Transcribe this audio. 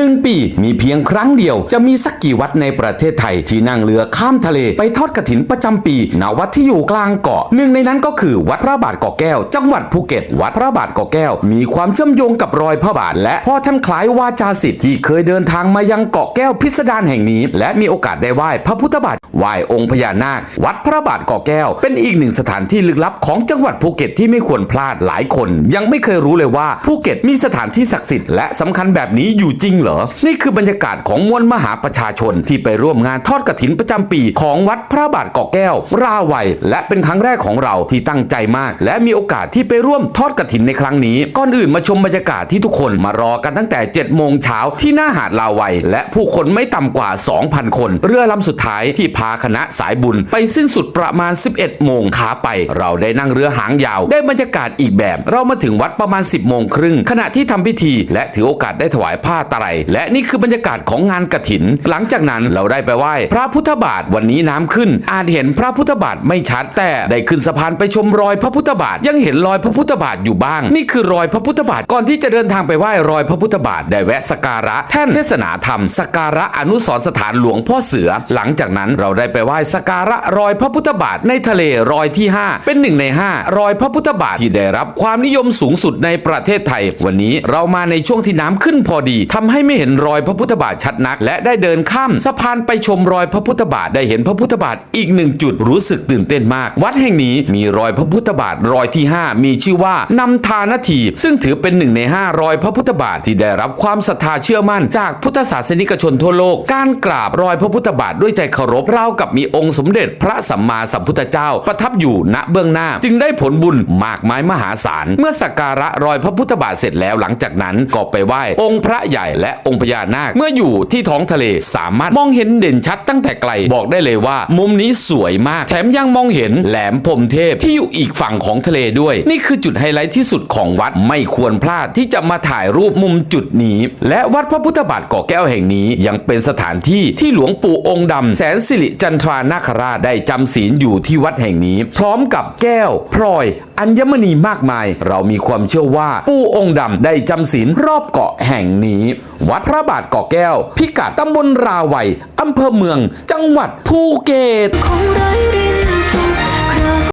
หนึ่งปีมีเพียงครั้งเดียว จะมีสักกี่วัดในประเทศไทยที่นั่งเรือข้ามทะเลไปทอดกระถินประจำปีณวัดที่อยู่กลางเกาะหนึ่งในนั้นก็คือวัดพระบาทเกาะแก้ว จังหวัดภูเก็ต วัดพระบาทเกาะแก้ว มีความเชื่อมโยงกับรอยพระบาท และพ่อท่านคล้ายวาจาสิทธิ์ที่เคยเดินทางมายังเกาะแก้วพิสดารแห่งนี้ และมีโอกาสได้ไหว้พระพุทธบาทไหว้องค์พญานาค วัดพระบาทเกาะแก้ว เป็นอีกหนึ่งสถานที่ลึกลับของจังหวัดภูเก็ตที่ไม่ควรพลาดหลายคน ยังไม่เคยรู้เลยว่าภูเก็ตมีสถานที่ศักดิ์สิทธิ์และสำคัญแบบนี้อยู่จริงเหรอนี่คือบรรยากาศของมวลมหาประชาชนที่ไปร่วมงานทอดกฐินประจำปี ของวัดพระบาทเกาะแก้ว ราวัย และเป็นครั้งแรกของเราที่ตั้งใจมาก และมีโอกาสที่ไปร่วมทอดกฐินในครั้งนี้ ก่อนอื่นมาชมบรรยากาศที่ทุกคนมารอกันตั้งแต่7โมงเช้าที่หน้าหาดลาวัย และผู้คนไม่ต่ำกว่า 2,000 คน เรือลำสุดท้ายที่พาคณะสายบุญ ไปสิ้นสุดประมาณ 11โมงขาไป เราได้นั่งเรือหางยาว ได้บรรยากาศอีกแบบ เรามาถึงวัดประมาณ 10โมงครึ่งขณะที่ทำพิธี และถือโอกาสได้ถวายผ้าไตรและนี่คือบรรยากาศของงานกฐิน หลังจากนั้นเราได้ไปไหว้พระพุทธบาทวันนี้น้ำขึ้น อาจเห็นพระพุทธบาทไม่ชัด แต่ได้ขึ้นสะพานไปชมรอยพระพุทธบาท ยังเห็นรอยพระพุทธบาทอยู่บ้าง นี่คือรอยพระพุทธบาทก่อนที่จะเดินทางไปไหว้รอยพระพุทธบาทได้แวะสการะแท่นเทศนาธรรมสการะอนุสรสถานหลวงพ่อเสือ หลังจากนั้นเราได้ไปไหว้สการะรอยพระพุทธบาทในทะเลรอยที่ 5 เป็นหนึ่งใน 5 รอยพระพุทธบาทที่ได้รับความนิยมสูงสุดในประเทศไทย วันนี้เรามาในช่วงที่น้ำขึ้นพอดีทำให้ไม่เห็นรอยพระพุทธบาทชัดนัก และได้เดินข้ามสะพานไปชมรอยพระพุทธบาทได้เห็นพระพุทธบาทอีกหนึ่งจุดรู้สึกตื่นเต้นมาก วัดแห่งนี้มีรอยพระพุทธบาทรอยที่ 5 มีชื่อว่านำทานาที ซึ่งถือเป็นหนึ่งใน 5 รอยพระพุทธบาทที่ได้รับความศรัทธาเชื่อมั่น จากพุทธศาสนิกชนทั่วโลก การกราบรอยพระพุทธบาทด้วยใจเคารพราวกับมีองค์สมเด็จพระสัมมาสัมพุทธเจ้า ประทับอยู่ณเบื้องหน้า จึงได้ผลบุญมากมายมหาศาลเมื่อสักการะรอยพระพุทธบาทเสร็จแล้วหลังจากนั้นก็ไปไหว้องค์พระใหญ่และองค์พญานาคเมื่ออยู่ที่ท้องทะเลสามารถมองเห็นเด่นชัดตั้งแต่ไกลบอกได้เลยว่า มุมนี้สวยมาก แถมยังมองเห็นแหลมพรมเทพที่อยู่อีกฝั่งของทะเลด้วย นี่คือจุดไฮไลท์ที่สุดของวัดไม่ควรพลาดที่จะมาถ่ายรูปมุมจุดนี้ และวัดพระพุทธบาทเกาะแก้วแห่งนี้ยังเป็นสถานที่ที่หลวงปู่องค์ดำแสนสิริจันทรานาคราชได้จำศีลอยู่ที่วัดแห่งนี้ พร้อมกับแก้ว พลอย อัญมณีมากมาย เรามีความเชื่อว่า ปู่องค์ดำได้จำศีลรอบเกาะแห่งนี้วัดพระบาทเกาะแก้ว พิกัดตำบลราวัยอำเภอเมือง จังหวัดภูเก็ต